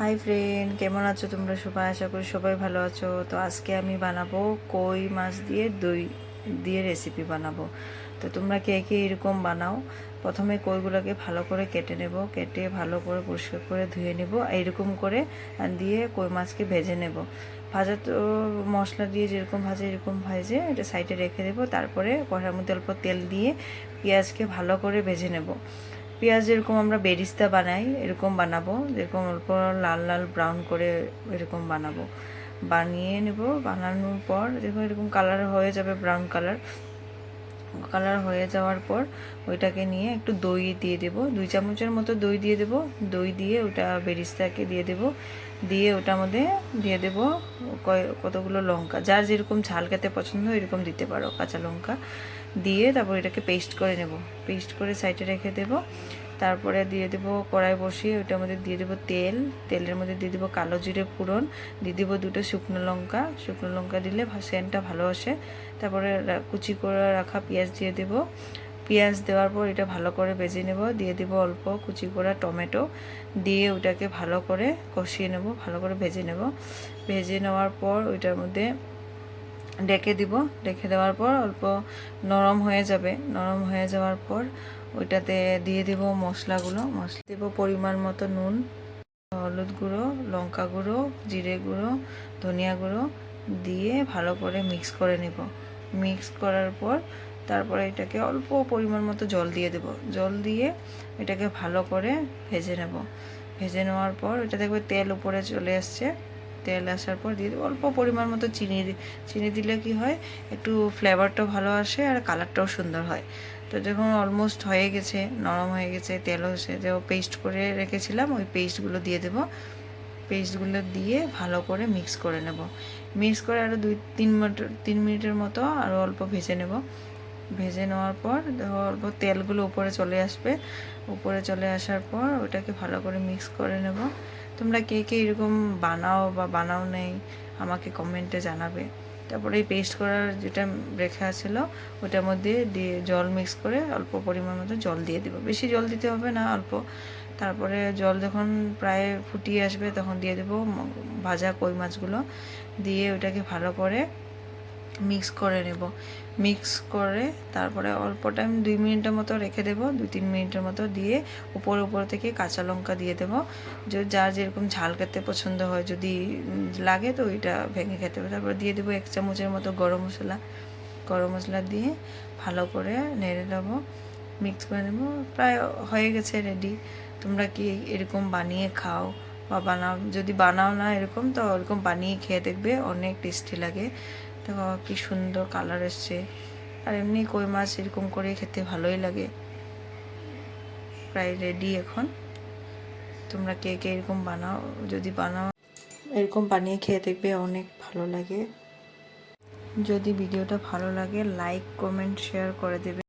Hi friend কেমন আছো তোমরা সবাই? আশা করি সবাই ভালো আছো। তো আজকে আমি বানাবো কই মাছ দিয়ে দই দিয়ে রেসিপি বানাবো। তো তোমরা কে কে এরকম বানাও? প্রথমে কইগুলোকে ভালো করে কেটে নেব। কেটে ভালো করে পরিষ্কার করে ধুয়ে নেব। এরকম করে দিয়ে কই মাছকে ভেজে নেব। ভাজা তো মশলা দিয়ে যেরকম ভাজে, এরকম ভাজে এটা সাইডে রেখে দেবো। তারপরে কড়ার মধ্যে অল্প তেল দিয়ে পেঁয়াজকে ভালো করে ভেজে নেব। পেঁয়াজ যেরকম আমরা বেরিস্তা বানাই, এরকম বানাবো। যেরকম অল্প লাল লাল ব্রাউন করে এরকম বানাবো। বানিয়ে নেব। বানানোর পর দেখো এরকম কালার হয়ে যাবে ব্রাউন কালার কালার হয়ে যাওয়ার পর ওইটাকে নিয়ে একটু দই দিয়ে দেব। দুই চামচের মতো দই দিয়ে দেব। দই দিয়ে ওটা বেরিস্তাকে দিয়ে দেব। দিয়ে ওটার মধ্যে দিয়ে দেব কতগুলো লঙ্কা। যার যেরকম ঝাল খেতে পছন্দ এরকম দিতে পারো, কাঁচা লঙ্কা। দিয়ে তারপর এটাকে পেস্ট করে নেব। পেস্ট করে সাইডে রেখে দেব। তারপরে দিয়ে দেবো কড়াই বসিয়ে, ওইটার মধ্যে দিয়ে দেবো তেল। তেলের মধ্যে দিয়ে দেবো কালো জিরে ফোড়ন, দিয়ে দেবো দুটো শুকনো লঙ্কা। শুকনো লঙ্কা দিলে সেন্টটা ভালো আসে। তারপরে কুচি করে রাখা পেঁয়াজ দিয়ে দেবো। পেঁয়াজ দেওয়ার পর এটা ভালো করে ভেজে নেব। দিয়ে দেব অল্প কুচি করা টমেটো। দিয়ে ওটাকে ভালো করে কষিয়ে নেব, ভালো করে ভেজে নেব। ভেজে নেওয়ার পর ওইটার মধ্যে ডেকে দিব। ডেকে দেওয়ার পর অল্প নরম হয়ে যাবে। নরম হয়ে যাওয়ার পর ওইটাতে দিয়ে দেব মশলাগুলো। মশলা দেব পরিমাণ মতো নুন, হলুদ গুঁড়ো, লঙ্কা গুঁড়ো, জিরে গুঁড়ো, ধনিয়া গুঁড়ো দিয়ে ভালো করে মিক্স করে নেব। মিক্স করার পর তারপরে এটাকে অল্প পরিমাণ মতো জল দিয়ে দেব। জল দিয়ে এটাকে ভালো করে ভেজে নেব। ভেজে নেওয়ার পর এটা দেখবে তেল উপরে চলে আসছে। তেল আসার পর দিয়ে অল্প পরিমাণ মতো চিনি চিনি দিলে কি হয়, একটু ফ্লেভারটাও ভালো আসে আর কালারটাও সুন্দর হয়। তো যখন অলমোস্ট হয়ে গেছে, নরম হয়ে গেছে তেলও সে যে পেস্ট করে রেখেছিলাম, ওই পেস্টগুলো দিয়ে দেবো। পেস্টগুলো দিয়ে ভালো করে মিক্স করে নেব। মিক্স করে আরও দুই, তিন মিনিট, তিন মিনিটের মতো আরও অল্প ভেজে নেব। ভেজে নেওয়ার পর অল্প তেলগুলো উপরে চলে আসবে। উপরে চলে আসার পর ওটাকে ভালো করে মিক্স করে নেব। তোমরা কে কে এরকম বানাও বা বানাও নেই, আমাকে কমেন্টে জানাবে। তারপরে এই পেস্ট করার যেটা রেখা ছিল, ওটার মধ্যে দিয়ে জল মিক্স করে অল্প পরিমাণ মতো জল দিয়ে দেবো। বেশি জল দিতে হবে না, অল্প। তারপরে জল যখন প্রায় ফুটিয়ে আসবে, তখন দিয়ে দেবো ভাজা কই মাছগুলো। দিয়ে ওটাকে ভালো করে মিক্স করে নেব। মিক্স করে তারপরে অল্প টাইম দুই মিনিটের মতো রেখে দেব। দুই তিন মিনিটের মতো দিয়ে উপর উপর থেকে কাঁচা লঙ্কা দিয়ে দেব। যে যার যেরকম ঝাল খেতে পছন্দ হয়, যদি লাগে তো ওইটা ভেঙে খেতে হবে। তারপর দিয়ে দেবো এক চামচের মতো গরম মশলা। গরম মশলা দিয়ে ভালো করে নেড়ে দেবো মিক্স করে নেব। প্রায় হয়ে গেছে রেডি তোমরা কি এরকম বানিয়ে খাও বা বানাও? যদি বানাও না এরকম, তো ওরকম বানিয়ে খেয়ে দেখবে, অনেক টেস্টি লাগে। দেখো কি সুন্দর কালার এসছে। আর এমনি কই মাছ এরকম করে খেতে ভালোই লাগে। প্রায় রেডি এখন। তোমরা কে কে এরকম বানাও, যদি বানাও, এরকম বানিয়ে খেয়ে দেখবে অনেক ভালো লাগে। যদি ভিডিওটা ভালো লাগে লাইক কমেন্ট শেয়ার করে দেবে।